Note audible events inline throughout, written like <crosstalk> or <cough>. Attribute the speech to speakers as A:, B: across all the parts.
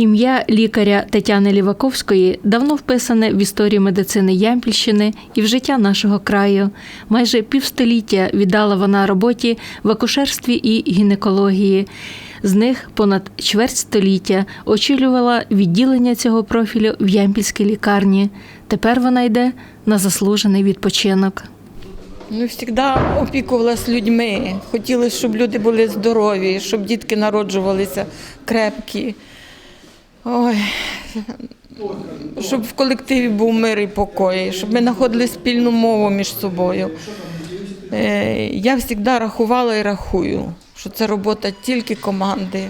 A: Ім'я лікаря Тетяни Ліваковської давно вписане в історію медицини Ямпільщини і в життя нашого краю. Майже півстоліття віддала вона роботі в акушерстві і гінекології. З них понад чверть століття очолювала відділення цього профілю в Ямпільській лікарні. Тепер вона йде на заслужений відпочинок.
B: Ну, завжди опікувалась людьми. Хотіли, щоб люди були здорові, щоб дітки народжувалися крепкі. Ой. Щоб в колективі був мир і покой, щоб ми знаходили спільну мову між собою. Е, Я завжди рахувала і рахую, що це робота тільки команди,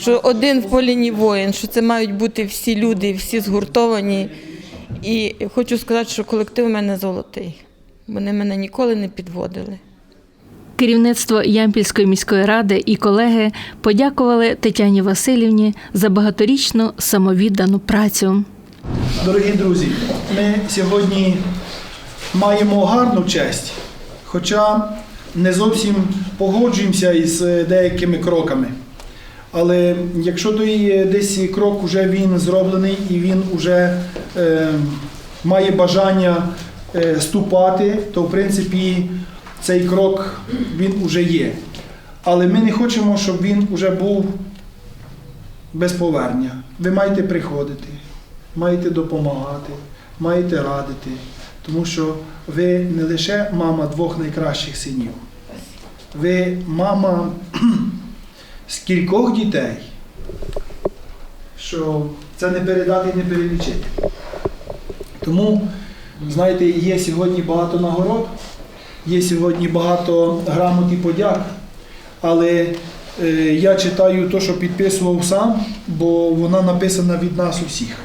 B: що один в полі ні воїн, що це мають бути всі люди, всі згуртовані. І хочу сказати, що колектив у мене золотий. Вони мене ніколи не підводили.
A: Керівництво Ямпільської міської ради і колеги подякували Тетяні Васильівні за багаторічну самовіддану працю.
C: Дорогі друзі, ми сьогодні маємо гарну честь, хоча не зовсім погоджуємося із е, деякими кроками. Але якщо той десь крок вже він зроблений і він вже е, має бажання е, ступати, то в принципі цей крок він вже є. Але ми не хочемо, щоб він вже був без повернення. Ви маєте приходити, маєте допомагати, маєте радити, тому що ви не лише мама двох найкращих синів, ви мама <clears throat> з кількох дітей, що це не передати і не перелічити. Тому, знаєте, є сьогодні багато нагород, є сьогодні багато грамот і подяк, але е, я читаю те, що підписував сам, бо вона написана від нас усіх.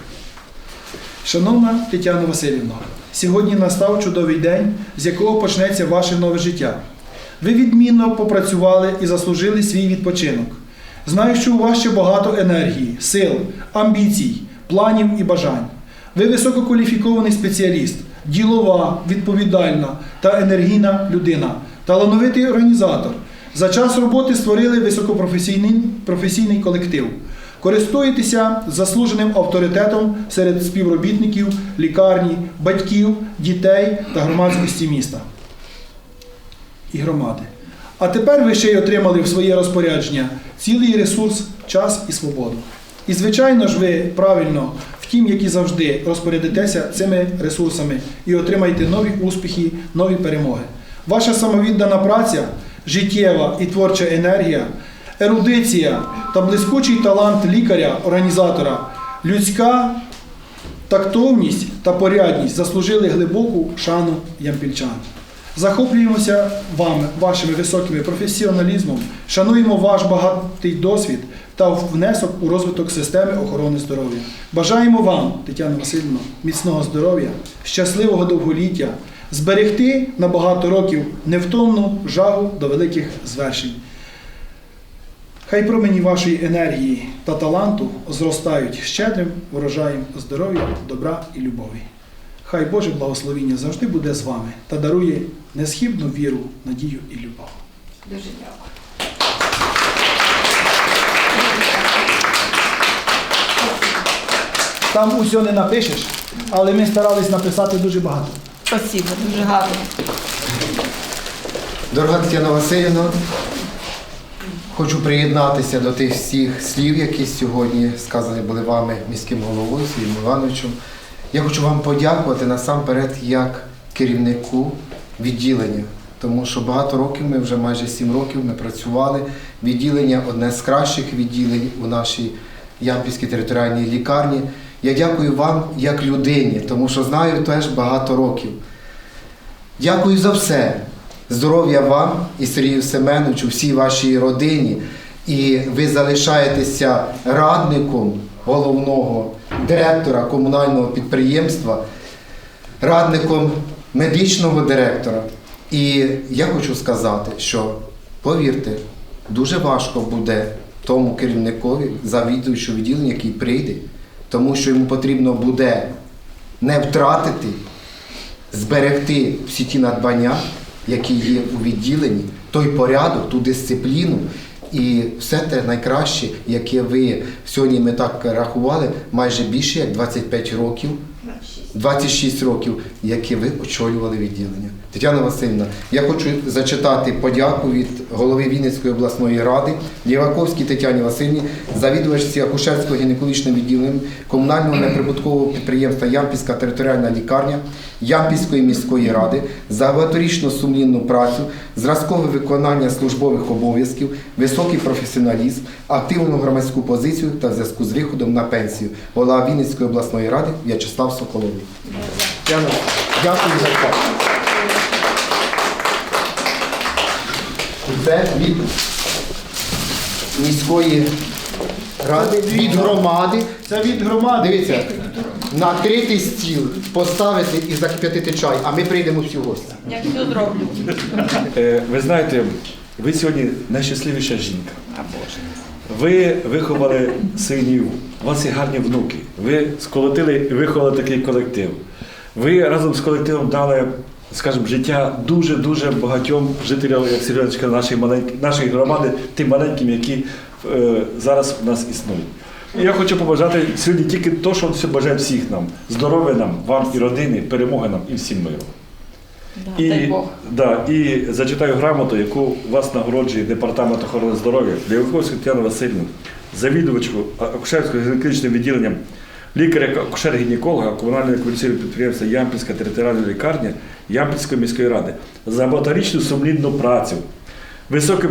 C: Шановна Тетяна Васильівна, сьогодні настав чудовий день, з якого почнеться ваше нове життя. Ви відмінно попрацювали і заслужили свій відпочинок. Знаю, що у вас ще багато енергії, сил, амбіцій, планів і бажань. Ви висококваліфікований спеціаліст, ділова, відповідальна та енергійна людина, талановитий організатор. За час роботи створили високопрофесійний професійний колектив. Користуєтеся заслуженим авторитетом серед співробітників, лікарні, батьків, дітей та громадськості міста і громади. А тепер ви ще й отримали в своє розпорядження цілий ресурс, час і свободу. І, звичайно ж, ви правильно, втім, як і завжди, розпорядитеся цими ресурсами і отримаєте нові успіхи, нові перемоги. Ваша самовіддана праця, життєва і творча енергія, ерудиція та блискучий талант лікаря, організатора, людська тактовність та порядність заслужили глибоку шану ямпільчан. Захоплюємося вами, вашими високими професіоналізмом, шануємо ваш багатий досвід та внесок у розвиток системи охорони здоров'я. Бажаємо вам, Тетяна Васильівна, міцного здоров'я, щасливого довголіття, зберегти на багато років невтомну жагу до великих звершень. Хай промені вашої енергії та таланту зростають щедрим урожаєм здоров'я, добра і любові. Хай Боже благословіння завжди буде з вами та дарує несхибну віру, надію і любов.
B: Дуже дякую.
C: Там усе не напишеш, але ми старались написати дуже багато.
B: Спасибо, дуже гарно.
D: Дорога Тетяна Васильівна, хочу приєднатися до тих всіх слів, які сьогодні сказані були вами міським головою Сергієм Івановичем. Я хочу вам подякувати насамперед як керівнику відділення, тому що багато років ми вже майже сім років ми працювали. Відділення одне з кращих відділень у нашій Ямпільській територіальній лікарні. Я дякую вам як людині, тому що знаю теж багато років. Дякую за все. Здоров'я вам і Сергію Семеновичу, всій вашій родині. І ви залишаєтеся радником головного директора комунального підприємства, радником медичного директора. І я хочу сказати, що повірте, дуже важко буде тому керівникові, завідуючому відділенню, який прийде, тому що йому потрібно буде не втратити зберегти всі ті надбання, які є у відділенні, той порядок, ту дисципліну І все те найкраще, яке ви сьогодні ми так рахували, майже більше як 25 років. 26 років, які ви очолювали відділення. Тетяна Васильівна, я хочу зачитати подяку від голови Вінницької обласної ради Ліваковській Тетяні Васильівні, завідувачці акушерського гінекологічного відділення комунального неприбуткового підприємства Ямпільська територіальна лікарня Ямпільської міської ради за багаторічну сумлінну працю, зразкове виконання службових обов'язків, високий професіоналізм, активну громадську позицію та в зв'язку з виходом на пенсію. Голова Вінницької обласної ради В'ячеслав Соколовий. Дякую за це. Це від міської ради, від громади.
C: Це від громади.
D: Дивіться, накритий стіл, поставити і закип'ятити чай, а ми прийдемо всі гості.
B: Я все зроблю.
E: Е, Ви знаєте, ви сьогодні найщасливіша жінка. Ви виховали синів, у вас є гарні внуки. Ви сколотили і виховали такий колектив. Ви разом з колективом дали, скажімо, життя дуже-дуже багатьом жителям, як Сережечка, нашої, маленької, нашої громади, тим маленьким, які е, зараз у нас існують. І я хочу побажати сьогодні тільки те, що все бажає всіх нам. Здоров'я нам, вам і родини, перемоги нам і всім миру. І. Да, і зачитаю грамоту, яку вас нагороджує Департамент охорони здоров'я Ліваковську Тетяну Васильівну, завідувачку акушерського гінекологічним відділенням лікаря акушер-гінеколога комунального комерційного підприємства Ямпільська територіальна лікарня Ямпільської міської ради за багаторічну сумлінну працю. Високий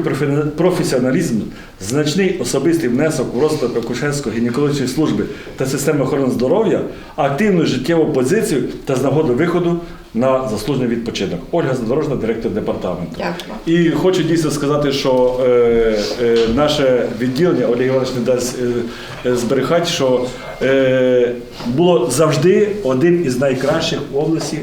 E: професіоналізм, значний особистий внесок у розвиток акушерської гінекологічної служби та системи охорони здоров'я, активну життєву позицію та з нагоди виходу на заслужений відпочинок. Ольга Задорожна, директор департаменту.
B: Дякую.
E: І хочу дійсно сказати, що е, е, наше відділення Олег Іванович не дасть е, е, зберігати, що е, було завжди один із найкращих в області,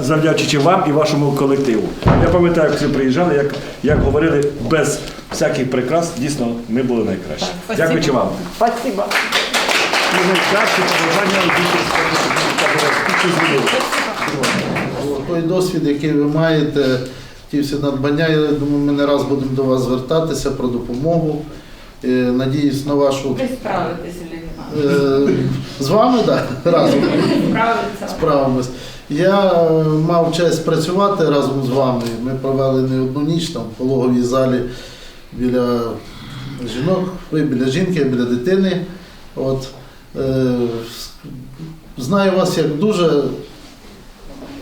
E: завдячуючи вам і вашому колективу. Я пам'ятаю, як ви приїжджали, як, як говорили без всяких прикрас, дійсно ми були найкращі.
B: Так,
E: Дякуючи вам.
B: Спасибо.
E: І найкраще побажання.
F: Той досвід, який ви маєте, ті всі надбання, я думаю, ми не раз будемо до вас звертатися про допомогу. Е, Надіюсь на вашу
B: Ви Іванович.
F: е, з вами да, разом справимось. Я е, мав честь працювати разом з вами. Ми провели не одну ніч там в пологовій залі біля жінок, ви біля жінки, біля дитини. От, знаю вас як дуже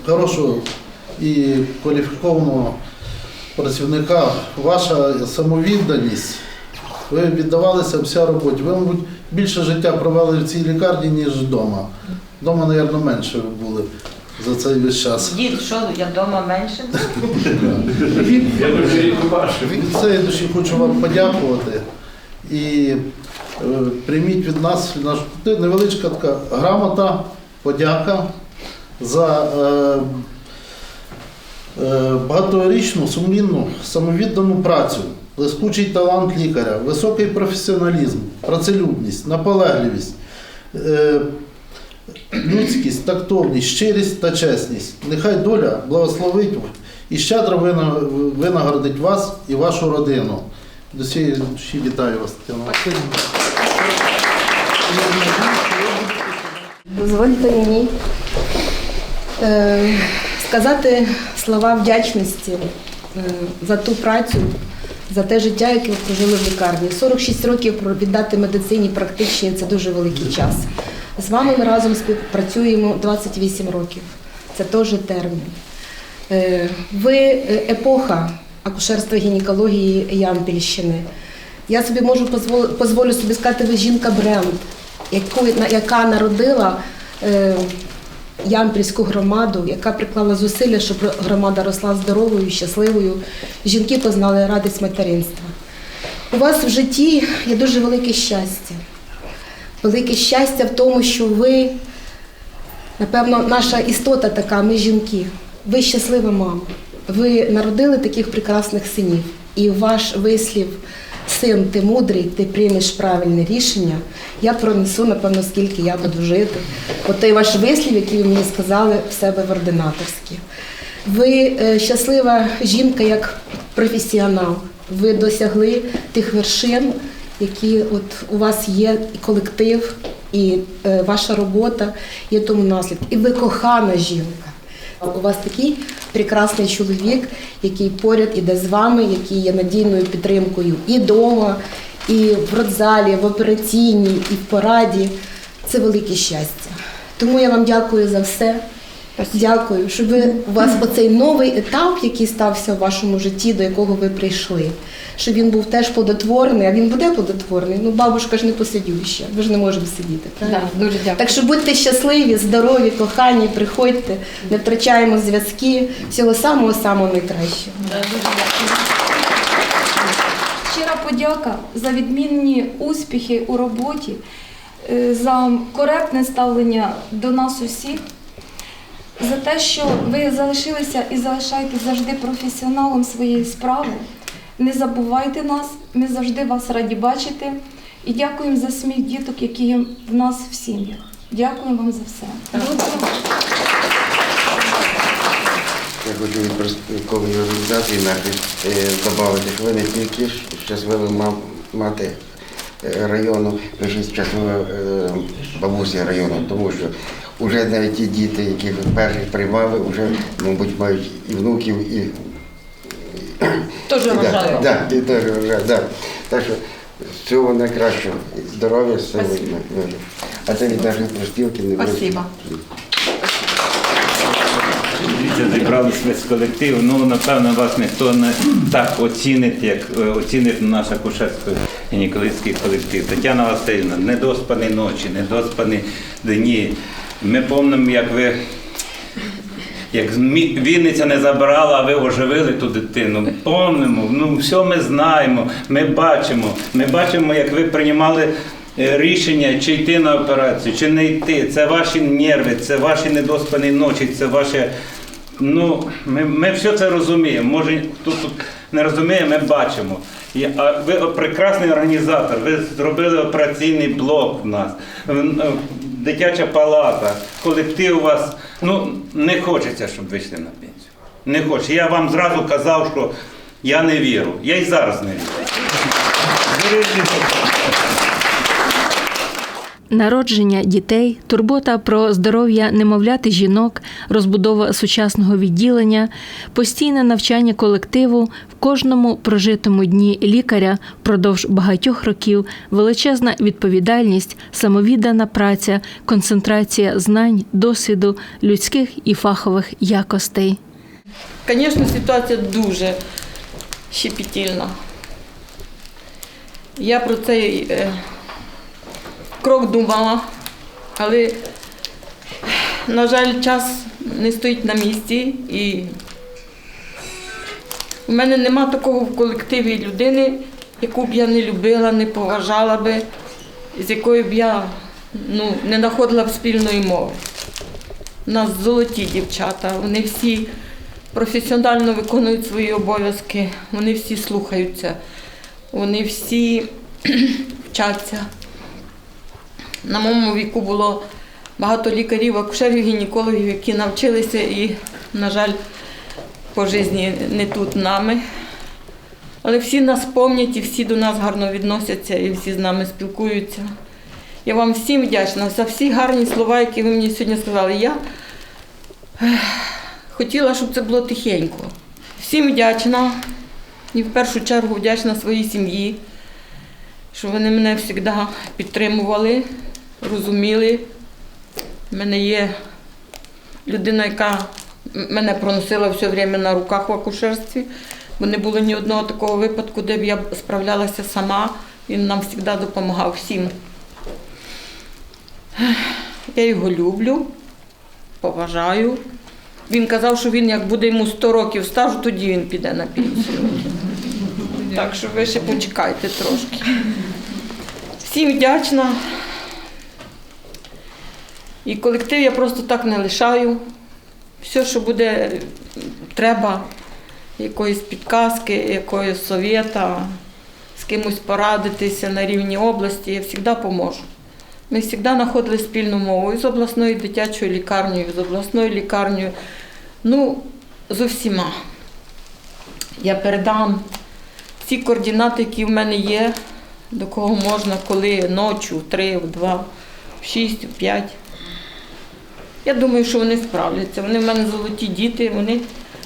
F: хорошого і кваліфікованого працівника. Ваша самовідданість. Ви віддавалися вся роботі. Ви, мабуть, більше життя провели в цій лікарні, ніж вдома. Вдома, мабуть, менше ви були за цей весь час.
B: Дід, що я вдома менше?
F: Від цієї душі хочу вам подякувати. І е, прийміть від нас нашого колективу невеличка така грамота, подяка за е, е, багаторічну, сумлінну, самовіддану працю, блискучий талант лікаря, високий професіоналізм, працелюбність, наполегливість. Е, людськість, тактовність, щирість та чесність. Нехай доля благословить і щедро вина- винагородить вас і вашу родину. До цієї душі вітаю вас, Тетяна
G: Дозвольте мені сказати слова вдячності е, за ту працю, за те життя, яке ви прожили в лікарні. 46 років віддати медицині практичній це дуже великий час. З вами ми разом співпрацюємо 28 років. Це теж термін. Е, Ви е, епоха акушерства гінекології Ямпільщини. Я собі можу позвол- дозволю собі сказати, ви жінка бренд, яка народила е, Ямпільську громаду, яка приклала зусилля, щоб громада росла здоровою, щасливою. Жінки познали радість материнства. У вас в житті є дуже велике щастя. Велике щастя в тому, що ви, напевно, наша істота така, ми жінки. Ви щаслива мама. Ви народили таких прекрасних синів. І ваш вислів син, ти мудрий, ти приймеш правильне рішення. Я пронесу, напевно, скільки я буду жити. От той ваш вислів, який ви мені сказали в себе в ординаторській. Ви е, щаслива жінка як професіонал. ви досягли тих вершин, які от у вас є і колектив, і е, ваша робота є тому наслідку. І ви кохана жінка. У вас такий прекрасний чоловік, який поряд іде з вами, який є надійною підтримкою і вдома, і в родзалі, в операційній, і в пораді. Це велике щастя. Тому я вам дякую за все. Дякую, щоб ви, у вас оцей новий етап, який стався в вашому житті, до якого ви прийшли, щоб він був теж плодотворний, а він буде плодотворний. Ну, бабушка ж не посидюща, ви ж не можемо сидіти. Правильно?
H: дуже дякую.
G: Так що будьте щасливі, здорові, кохані, приходьте, не втрачаємо зв'язки. Всього самого самого найкращого.
H: Щира подяка за відмінні успіхи у роботі, е, за коректне ставлення до нас усіх, за те, що ви залишилися і залишаєтесь завжди професіоналом своєї справи. Не забувайте нас, ми завжди вас раді бачити. І дякуємо за сміх діток, які є в нас в сім'ях. Дякуємо вам за все.
I: Я хочу від проспілкової організації е, додати, що ви не тільки щасливі мати е, району, ви щаслива е, бабуся району, тому що вже навіть ті діти, які перших приймали, вже, мабуть, мають і внуків, і
B: Теж вважаю.
I: да, да, і теж вже, да. Так що всього найкращого, здоров'я, сили. миру. А це від нашої проспілки не
B: Спасибо.
J: Дивіться, зібрались весь колектив. Ну, напевно, вас ніхто не так оцінить, як е, оцінить наш акушерський гінекологічний колектив. Тетяна Васильівна, недоспані ночі, недоспані дні. Ми пам'ятаємо, як ви. Як Вінниця не забирала, а ви оживили ту дитину. Помнимо, ну все ми знаємо, ми бачимо. Ми бачимо, як ви приймали е, рішення, чи йти на операцію, чи не йти. Це ваші нерви, це ваші недоспані ночі, це ваше. Ну, ми, ми все це розуміємо. Може, хто тут не розуміє, ми бачимо. І, а ви прекрасний організатор, ви зробили операційний блок в нас, е, дитяча палата, колектив у вас. Ну, не хочеться, щоб ви йшли на пенсію. Не хоче. Я вам зразу казав, що я не вірю. Я і зараз не вірю.
A: Народження дітей, турбота про здоров'я немовлят і жінок, розбудова сучасного відділення, постійне навчання колективу в кожному прожитому дні лікаря впродовж багатьох років, величезна відповідальність, самовіддана праця, концентрація знань, досвіду, людських і фахових якостей.
B: Звісно, ситуація дуже щепетільна. Я про цей е, крок думала, але, на жаль, час не стоїть на місці і у мене нема такого в колективі людини, яку б я не любила, не поважала би, з якою б я ну, не знаходила б спільної мови. У нас золоті дівчата, вони всі професіонально виконують свої обов'язки, вони всі слухаються, вони всі <clears throat> вчаться. На моєму віку було багато лікарів, акушерів, гінекологів, які навчилися і, на жаль, по житті не тут нами. Але всі нас пам'ятають і всі до нас гарно відносяться і всі з нами спілкуються. Я вам всім вдячна за всі гарні слова, які ви мені сьогодні сказали. Я хотіла, щоб це було тихенько. Всім вдячна і в першу чергу вдячна своїй сім'ї, що вони мене завжди підтримували, розуміли. У мене є людина, яка мене проносила все время на руках в акушерстві, бо не було ні одного такого випадку, де б я справлялася сама. Він нам завжди допомагав всім. Я його люблю, поважаю. Він казав, що він як буде йому 100 років стажу, тоді він піде на пенсію. Так що ви ще почекайте трошки. Всім вдячна. І колектив я просто так не лишаю. Все, що буде треба, якоїсь підказки, якоїсь совєта, з кимось порадитися на рівні області, я завжди поможу. Ми завжди знаходили спільну мову з обласною дитячою лікарнею, і з обласною лікарнею, ну, з усіма. Я передам всі координати, які в мене є, до кого можна, коли ночі, в три, в два, в шість, в п'ять. Я думаю, що вони справляться. Вони в мене золоті діти, вони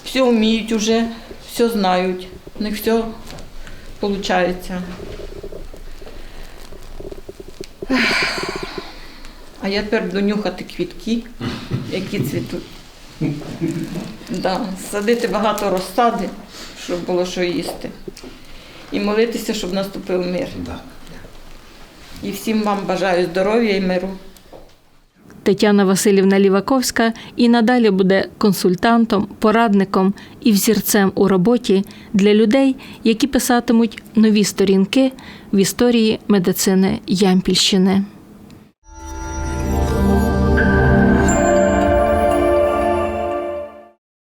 B: все вміють уже, все знають. У них все виходить. А я тепер буду нюхати квітки, які цвітуть. Да, садити багато розсади, щоб було що їсти. І молитися, щоб наступив мир. І всім вам бажаю здоров'я і миру.
A: Тетяна Васильівна Ліваковська і надалі буде консультантом, порадником і взірцем у роботі для людей, які писатимуть нові сторінки в історії медицини Ямпільщини.